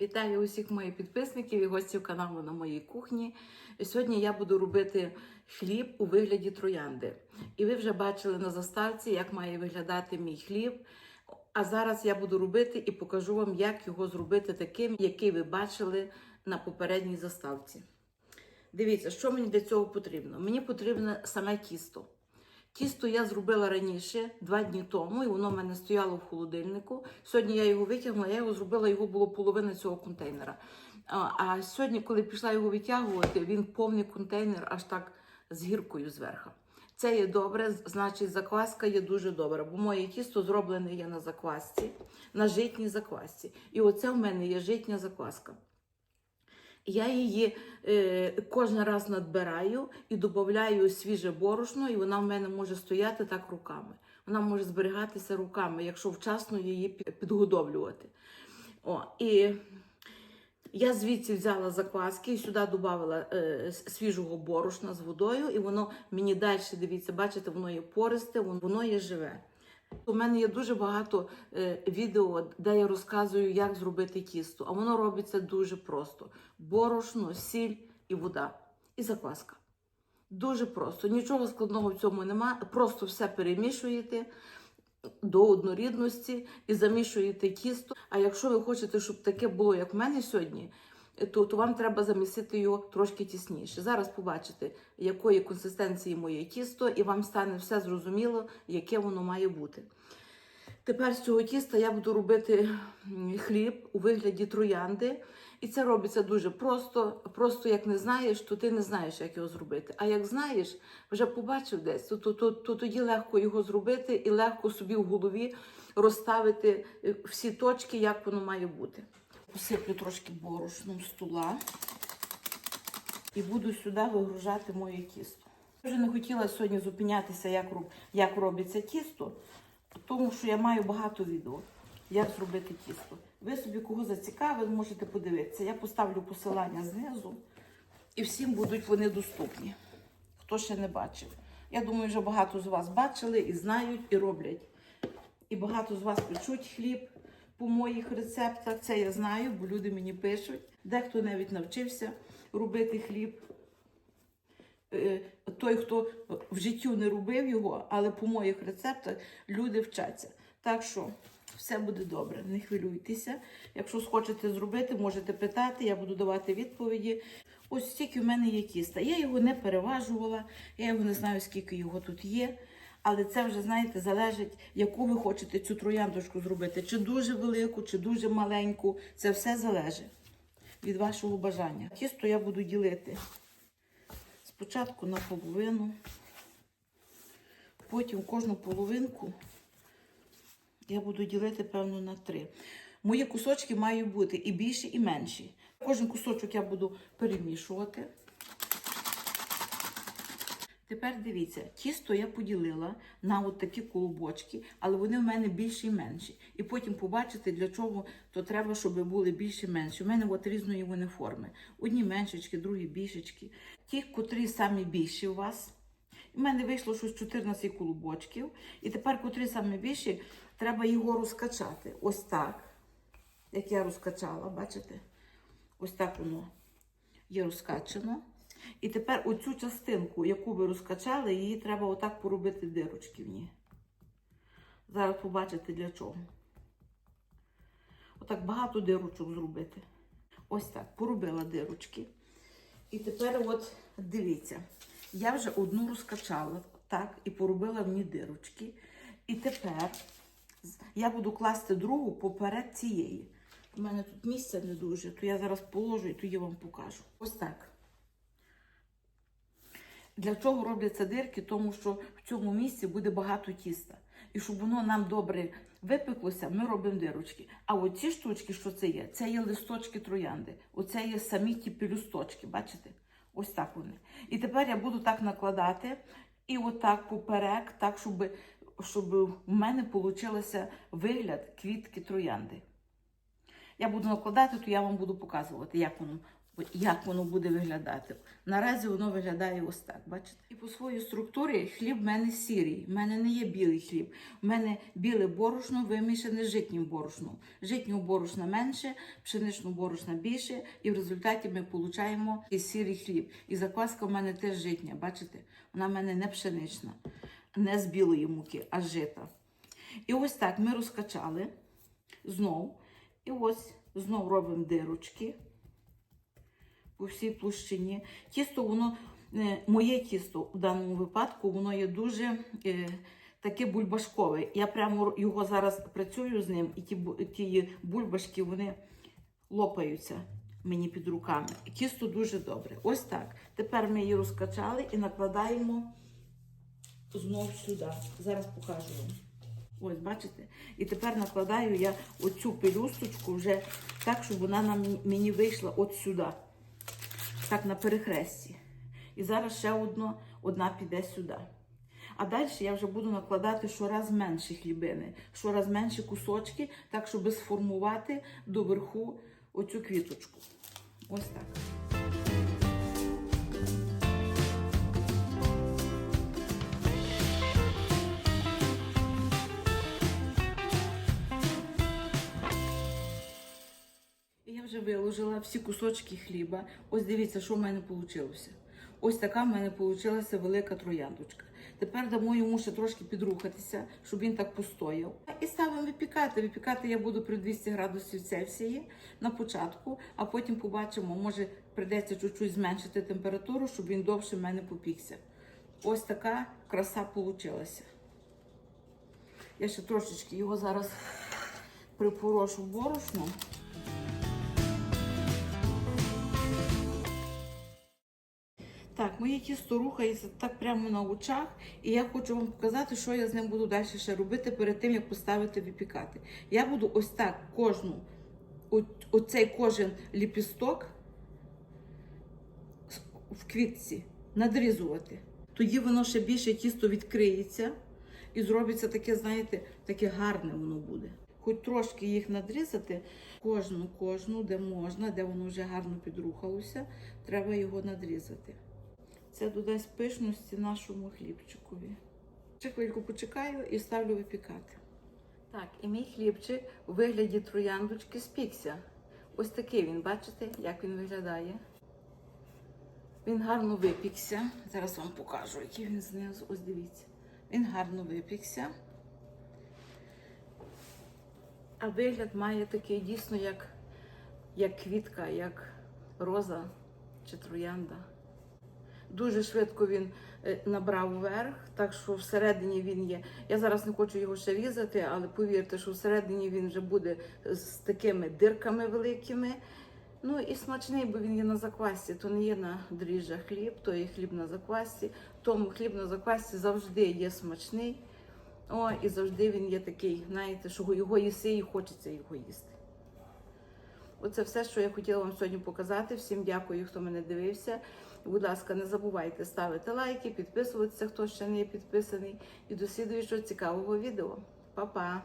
Вітаю усіх моїх підписників і гостів каналу на моїй кухні. Сьогодні я буду робити хліб у вигляді троянди. І ви вже бачили на заставці, як має виглядати мій хліб. А зараз я буду робити і покажу вам, як його зробити таким, який ви бачили на попередній заставці. Дивіться, що мені для цього потрібно. Мені потрібно саме тісто. Тісто я зробила раніше, два дні тому, і воно в мене стояло в холодильнику. Сьогодні я його витягнула, я його зробила, його було половина цього контейнера. А, сьогодні, коли пішла його витягувати, він повний контейнер аж так з гіркою зверху. Це є добре, значить закваска є дуже добра, бо моє тісто зроблене є на заквасці, на житній заквасці. І оце в мене є житня закваска. Я її е, кожен раз надбираю і додаю свіже борошно, і вона в мене може стояти так руками. Вона може зберігатися руками, якщо вчасно її пі- підгодовлювати. О, і я звідси взяла закваски і сюди додала е, свіжого борошна з водою, і воно мені далі, дивіться, бачите, воно є пористе, воно є живе. У мене є дуже багато е, відео, де я розказую, як зробити тісто. А воно робиться дуже просто: борошно, сіль і вода, і закваска. Дуже просто. Нічого складного в цьому немає. Просто все перемішуєте до однорідності і замішуєте тісто. А якщо ви хочете, щоб таке було, як в мене сьогодні, то, то вам треба замісити його трошки тісніше. Зараз побачите, якої консистенції моє тісто, і вам стане все зрозуміло, яке воно має бути. Тепер з цього тіста я буду робити хліб у вигляді троянди. І це робиться дуже просто. Просто як не знаєш, то ти не знаєш, як його зробити. А як знаєш, вже побачив десь, то, то, то, то тоді легко його зробити і легко собі в голові розставити е, всі точки, як воно має бути. Посиплю трошки борошном стола і буду сюди вигружати моє тісто. Я вже не хотіла сьогодні зупинятися, як, як робиться тісто, тому що я маю багато відео, як зробити тісто. Ви собі кого зацікавили, можете подивитися. Я поставлю посилання знизу, і всім будуть вони доступні. Хто ще не бачив. Я думаю, вже багато з вас бачили і знають, і роблять. І багато з вас печуть хліб по моїх рецептах. Це я знаю, бо люди мені пишуть. Дехто навіть навчився робити хліб. Е, Той, хто в життю не робив його, але по моїх рецептах люди вчаться. Так що все буде добре, не хвилюйтеся. Якщо схочете зробити, можете питати, я буду давати відповіді. Ось стільки в мене є тіста. Я його не переважувала, я його не знаю, скільки його тут є. Але це вже, знаєте, залежить, яку ви хочете цю трояндочку зробити. Чи дуже велику, чи дуже маленьку. Це все залежить від вашого бажання. Тісто я буду ділити спочатку на половину, потім кожну половинку я буду ділити, певно, на три. Мої кусочки мають бути і більші, і менші. Кожен кусочок я буду перемішувати. Тепер дивіться, тісто я поділила на от такі колобочки, але вони в мене більші і менші. І потім побачите, для чого то треба, щоб були більші і менші. У мене от різної вони форми. Одні меншечки, другі більшечки. Ті, котрі самі більші у вас. У мене вийшло щось 14 колобочків. І тепер, котрі самі більші, треба його розкачати. Ось так. Як я розкачала, бачите? Ось так воно є розкачано. І тепер оцю частинку, яку ви розкачали, її треба отак поробити дирочки в ній. Зараз побачите для чого. Отак багато дирочок зробити. Ось так, поробила дирочки. І тепер, от дивіться, я вже одну розкачала, так, і поробила в ній дирочки. І тепер я буду класти другу поперед цієї. У мене тут місця не дуже, то я зараз положу і тоді вам покажу. Ось так. Для чого робляться дирки? Тому що в цьому місці буде багато тіста. І щоб воно нам добре випеклося, ми робимо дирочки. А от ці штучки, що це є? Це є листочки троянди. Оце є самі ті пелюсточки, бачите? Ось так вони. І тепер я буду так накладати і отак поперек, так, щоб, щоб в мене получилося вигляд квітки троянди. Я буду накладати, то я вам буду показувати, як воно як воно буде виглядати. Наразі воно виглядає ось так, бачите? І по своїй структурі хліб в мене сірий. В мене не є білий хліб. В мене біле борошно вимішане з житнім борошном. Житнього борошна менше, пшеничного борошна більше, і в результаті ми отримуємо і сірий хліб. І закваска в мене теж житня, бачите? Вона в мене не пшенична, не з білої муки, а жита. І ось так ми розкачали знов. І ось знов робимо дирочки по всій площині. Тісто, воно, е, моє тісто в даному випадку, воно є дуже е, таке бульбашкове. Я прямо його зараз працюю з ним, і ті, ті бульбашки вони лопаються мені під руками. Тісто дуже добре. Ось так. Тепер ми її розкачали і накладаємо знов сюди. Зараз покажу вам. Ось, бачите? І тепер накладаю я оцю пелюсточку вже так, щоб вона мені вийшла от сюди. Так, на перехресті. І зараз ще одно, одна піде сюди. А далі я вже буду накладати щораз менші хлібини, щораз менші кусочки, так, щоб сформувати доверху оцю квіточку. Ось так. Вже виложила всі кусочки хліба. Ось дивіться, що в мене вийшло. Ось така в мене вийшла велика трояндочка. Тепер дамо йому ще трошки підрухатися, щоб він так постояв. І ставимо випікати. Випікати я буду при 200 градусів Цельсії на початку, а потім побачимо, може прийдеться чуть-чуть зменшити температуру, щоб він довше в мене попікся. Ось така краса вийшла. Я ще трошечки його зараз припорошу в моє тісто рухається так прямо на очах, і я хочу вам показати, що я з ним буду далі ще робити перед тим, як поставити випікати. Я буду ось так кожну, оцей кожен ліпісток в квітці надрізувати. Тоді воно ще більше тісто відкриється і зробиться таке, знаєте, таке гарне воно буде. Хоч трошки їх надрізати, кожну, кожну, де можна, де воно вже гарно підрухалося, треба його надрізати. Це додасть пишності нашому хлібчикові. Ще хвильку почекаю і ставлю випікати. Так, і мій хлібчик у вигляді трояндочки спікся. Ось такий він, бачите, як він виглядає. Він гарно випікся. Зараз вам покажу, який він знизу. Ось дивіться. Він гарно випікся. А вигляд має такий дійсно, як, як квітка, як роза чи троянда. Дуже швидко він е, набрав верх, так що всередині він є. Я зараз не хочу його ще різати, але повірте, що всередині він вже буде з такими дирками великими. Ну і смачний, бо він є на заквасці, то не є на дріжджах хліб, то є хліб на заквасці. Тому хліб на заквасці завжди є смачний. О, і завжди він є такий, знаєте, що його їси і хочеться його їсти. Оце все, що я хотіла вам сьогодні показати. Всім дякую, хто мене дивився. Будь ласка, не забувайте ставити лайки, підписуватися, хто ще не є підписаний. І до слідуючого цікавого відео. Па-па!